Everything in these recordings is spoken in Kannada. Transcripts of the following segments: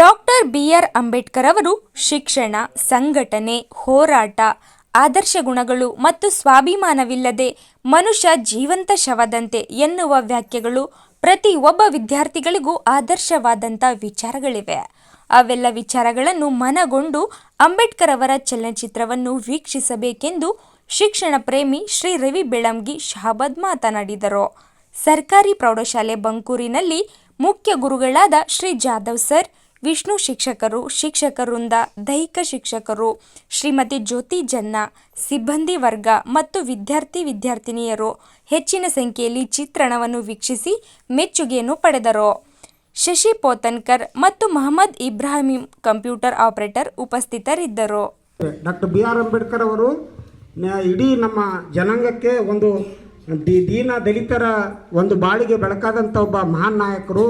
ಡಾಕ್ಟರ್ ಬಿ ಆರ್ ಅಂಬೇಡ್ಕರ್ ಅವರು ಶಿಕ್ಷಣ, ಸಂಘಟನೆ, ಹೋರಾಟ, ಆದರ್ಶ ಗುಣಗಳು ಮತ್ತು ಸ್ವಾಭಿಮಾನವಿಲ್ಲದೆ ಮನುಷ್ಯ ಜೀವಂತ ಶವದಂತೆ ಎನ್ನುವ ವ್ಯಾಖ್ಯೆಗಳು ಪ್ರತಿ ಒಬ್ಬ ವಿದ್ಯಾರ್ಥಿಗಳಿಗೂ ಆದರ್ಶವಾದಂಥ ವಿಚಾರಗಳಿವೆ. ಅವೆಲ್ಲ ವಿಚಾರಗಳನ್ನು ಮನಗೊಂಡು ಅಂಬೇಡ್ಕರ್ ಅವರ ಚಲನಚಿತ್ರವನ್ನು ವೀಕ್ಷಿಸಬೇಕೆಂದು ಶಿಕ್ಷಣ ಪ್ರೇಮಿ ಶ್ರೀ ರವಿ ಬೆಳಂಗಿ ಶಹಾಬಾದ್ ಮಾತನಾಡಿದರು. ಸರ್ಕಾರಿ ಪ್ರೌಢಶಾಲೆ ಬಂಕೂರಿನಲ್ಲಿ ಮುಖ್ಯ ಗುರುಗಳಾದ ಶ್ರೀ ಜಾಧವ್ ಸರ್ ವಿಷ್ಣು ಶಿಕ್ಷಕರು ಶಿಕ್ಷಕ ವೃಂದ ದೈಹಿಕ ಶಿಕ್ಷಕರು, ಶ್ರೀಮತಿ ಜ್ಯೋತಿ ಜನ್ನ, ಸಿಬ್ಬಂದಿ ವರ್ಗ ಮತ್ತು ವಿದ್ಯಾರ್ಥಿ ವಿದ್ಯಾರ್ಥಿನಿಯರು ಹೆಚ್ಚಿನ ಸಂಖ್ಯೆಯಲ್ಲಿ ಚಿತ್ರಣವನ್ನು ವೀಕ್ಷಿಸಿ ಮೆಚ್ಚುಗೆಯನ್ನು ಪಡೆದರು. ಶಶಿ ಪೋತನ್ಕರ್ ಮತ್ತು ಮಹಮ್ಮದ್ ಇಬ್ರಾಹಿಂ ಕಂಪ್ಯೂಟರ್ ಆಪರೇಟರ್ ಉಪಸ್ಥಿತರಿದ್ದರು. ಡಾಕ್ಟರ್ ಬಿ ಆರ್ ಅಂಬೇಡ್ಕರ್ ಅವರು ಇಡೀ ನಮ್ಮ ಜನಾಂಗಕ್ಕೆ ಒಂದು ದೀನ ದಲಿತರ ಒಂದು ಬಾಳಿಗೆ ಬೆಳಕಾದಂಥ ಒಬ್ಬ ಮಹಾನ್ ನಾಯಕರು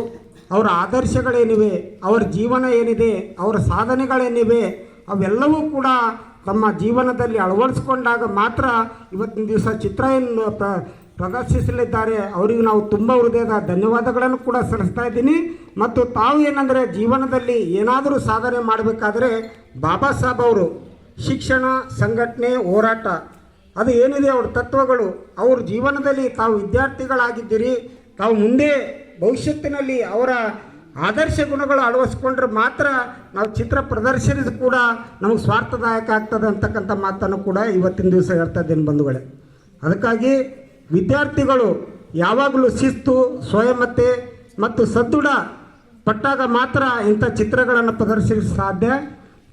ಅವರ ಆದರ್ಶಗಳೇನಿವೆ, ಅವರ ಜೀವನ ಏನಿದೆ, ಅವರ ಸಾಧನೆಗಳೇನಿವೆ, ಅವೆಲ್ಲವೂ ಕೂಡ ತಮ್ಮ ಜೀವನದಲ್ಲಿ ಅಳವಡಿಸ್ಕೊಂಡಾಗ ಮಾತ್ರ ಇವತ್ತಿನ ದಿವಸ ಚಿತ್ರ ಏನು ಪ್ರ, ಪ್ರದರ್ಶಿಸಲಿದ್ದಾರೆ. ಅವರಿಗೆ ನಾವು ತುಂಬ ಹೃದಯದ ಧನ್ಯವಾದಗಳನ್ನು ಕೂಡ ಸಲ್ಲಿಸ್ತಾ ಇದ್ದೀನಿ. ಮತ್ತು ತಾವು ಏನಂದರೆ ಜೀವನದಲ್ಲಿ ಏನಾದರೂ ಸಾಧನೆ ಮಾಡಬೇಕಾದ್ರೆ ಬಾಬಾ ಸಾಹೇಬ್ ಅವರು ಶಿಕ್ಷಣ, ಸಂಘಟನೆ, ಹೋರಾಟ, ಅದು ಏನಿದೆ ಅವ್ರ ತತ್ವಗಳು. ಅವ್ರ ಜೀವನದಲ್ಲಿ ತಾವು ವಿದ್ಯಾರ್ಥಿಗಳಾಗಿದ್ದೀರಿ. ತಾವು ಮುಂದೆ ಭವಿಷ್ಯತ್ತಿನಲ್ಲಿ ಅವರ ಆದರ್ಶ ಗುಣಗಳು ಅಳವಡಿಸ್ಕೊಂಡ್ರೆ ಮಾತ್ರ ನಾವು ಚಿತ್ರ ಪ್ರದರ್ಶನದ ಕೂಡ ನಮಗೆ ಸ್ವಾರ್ಥದಾಯಕ ಆಗ್ತದೆ ಅಂತಕ್ಕಂಥ ಮಾತನ್ನು ಕೂಡ ಇವತ್ತಿನ ದಿವಸ ಹೇಳ್ತಾ ಇದ್ದೇನೆ ಬಂಧುಗಳೇ. ಅದಕ್ಕಾಗಿ ವಿದ್ಯಾರ್ಥಿಗಳು ಯಾವಾಗಲೂ ಶಿಸ್ತು ಸ್ವಯಮತೆ ಮತ್ತು ಸದೃಢ ಪಟ್ಟಾಗ ಮಾತ್ರ ಇಂಥ ಚಿತ್ರಗಳನ್ನು ಪ್ರದರ್ಶಿಸಲು ಸಾಧ್ಯ.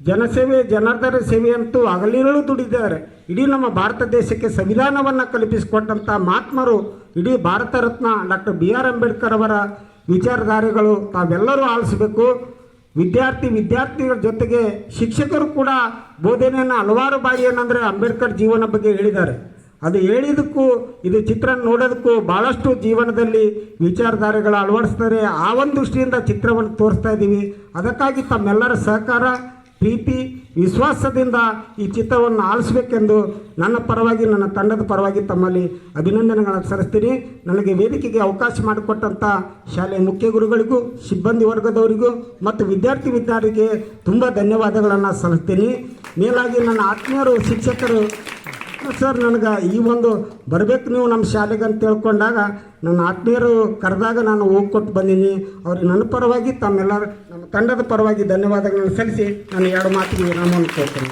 ಜನಸೇವೆ, ಜನಾರ್ದನ ಸೇವೆ ಅಂತೂ ಹಗಲಿರುಳು ದುಡಿದ್ದಾರೆ. ಇಡೀ ನಮ್ಮ ಭಾರತ ದೇಶಕ್ಕೆ ಸಂವಿಧಾನವನ್ನು ಕಲ್ಪಿಸಿಕೊಟ್ಟಂಥ ಮಹಾತ್ಮರು ಇಡೀ Bharat Ratna doctor B R Ambedkar ಅವರ ವಿಚಾರಧಾರೆಗಳು ತಾವೆಲ್ಲರೂ ಆಲಿಸಬೇಕು. ವಿದ್ಯಾರ್ಥಿ, ವಿದ್ಯಾರ್ಥಿಗಳ ಜೊತೆಗೆ ಶಿಕ್ಷಕರು ಕೂಡ ಬೋಧನೆಯನ್ನು ಹಲವಾರು ಬಾರಿ ಏನಂದರೆ ಅಂಬೇಡ್ಕರ್ ಜೀವನ ಬಗ್ಗೆ ಹೇಳಿದ್ದಾರೆ. ಅದು ಹೇಳಿದಕ್ಕೂ ಇದು ಚಿತ್ರ ನೋಡೋದಕ್ಕೂ ಭಾಳಷ್ಟು ಜೀವನದಲ್ಲಿ ವಿಚಾರಧಾರೆಗಳು ಅಳವಡಿಸ್ತಾರೆ. ಆ ಒಂದು ದೃಷ್ಟಿಯಿಂದ ಚಿತ್ರವನ್ನು ತೋರಿಸ್ತಾ ಇದ್ದೀವಿ. ಅದಕ್ಕಾಗಿ ತಮ್ಮೆಲ್ಲರ ಸಹಕಾರ. ಪ್ರೀತಿ, ವಿಶ್ವಾಸದಿಂದ ಈ ಚಿತ್ರವನ್ನು ಆಲಿಸಬೇಕೆಂದು ನನ್ನ ಪರವಾಗಿ, ನನ್ನ ತಂಡದ ಪರವಾಗಿ ತಮ್ಮಲ್ಲಿ ಅಭಿನಂದನೆಗಳನ್ನು ಸರಿಸ್ತೀನಿ ನನಗೆ ವೇದಿಕೆಗೆ ಅವಕಾಶ ಮಾಡಿಕೊಟ್ಟಂಥ ಶಾಲೆಯ ಮುಖ್ಯ ಗುರುಗಳಿಗೂ, ಸಿಬ್ಬಂದಿ ವರ್ಗದವರಿಗೂ ಮತ್ತು ವಿದ್ಯಾರ್ಥಿ ವಿದ್ಯಾರ್ಥಿಗೆ ತುಂಬ ಧನ್ಯವಾದಗಳನ್ನು ಸಲ್ಲಿಸ್ತೀನಿ. ಮೇಲಾಗಿ ನನ್ನ ಆತ್ಮೀಯರು, ಶಿಕ್ಷಕರು, ಸರ್, ನನಗೆ ಈ ಒಂದು ಬರಬೇಕು ನೀವು ನಮ್ಮ ಶಾಲೆಗೆ ಅಂತ ತಿಳ್ಕೊಂಡಾಗ ನನ್ನ ಆತ್ಮೀಯರು ಕರೆದಾಗ ನಾನು ಹೋಗಿ ಕೊಟ್ಟು ಬಂದೀನಿ. ಅವ್ರಿಗೆ ನನ್ನ ಪರವಾಗಿ ತಮ್ಮೆಲ್ಲರೂ ನಮ್ಮ ತಂಡದ ಪರವಾಗಿ ಧನ್ಯವಾದಗಳನ್ನು ಸಲ್ಲಿಸಿ ನಾನು ಎರಡು ಮಾತಿಗೆ ನಾನು ಕೊಡ್ತೇನೆ.